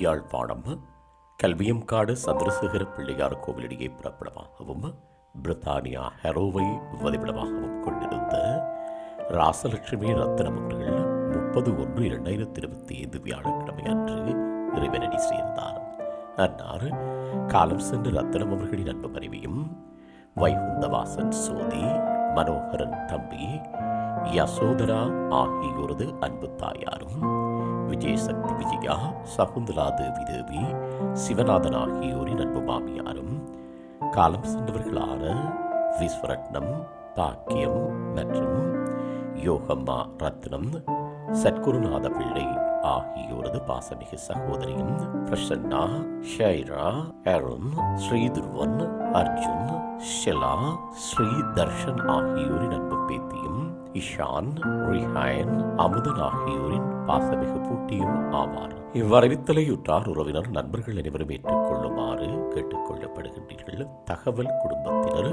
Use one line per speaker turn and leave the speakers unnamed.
யாழ்ப்பாணம் கல்வியம்காடு சந்திரசேகர பிள்ளையார் கோவிலிடையே புறப்படமாகவும் பிரித்தானியா ஹெரோவை வதிவிடமாகவும் கொண்டிருந்த ராசலட்சுமி ரத்தனம் அவர்கள் முப்பது ஒன்று இரண்டாயிரத்தி இருபத்தி ஐந்து வியாழக்கிழமை அன்று இறைவனடி சேர்ந்தார். அன்னார் காலம் சென்ற ரத்தனம் அவர்களின் அன்பு மனைவியும் வைகுந்தவாசன் சோதி மனோகரன் தம்பி யசோதரா ஆகியோரது அன்பு தாயாரும் விஜய சக்தி விஜயா சகுந்தலா தேவி தேவி சிவநாதன் ஆகியோரின் அன்பு மாமியாரும் காலம் சென்றவர்களான விஸ்வரட்னம் பாக்கியம் மற்றும் யோகம்மா ரத்னம் சத்குருநாத பிள்ளை ஆகியோரது பாசமிகு சகோதரியும் பிரசன்னா ஷைரா அருண் ஸ்ரீதுருவன் அர்ஜுன் ஷெலா ஸ்ரீ தர்ஷன் ஆகியோரின் அன்பு பேத்தியும் இஷான் ரிஹாயன் அமுதன் ஆகியோரின் பாசமிகு பூட்டியும் ஆவார். இவ்வரவித்தலையுற்றார் உறவினர் நண்பர்கள் அனைவரும் ஏற்றுக்கொள்ளுமாறு கேட்டுக்கொள்ளப்படுகின்றீர்கள். தகவல் குடும்பத்தினர்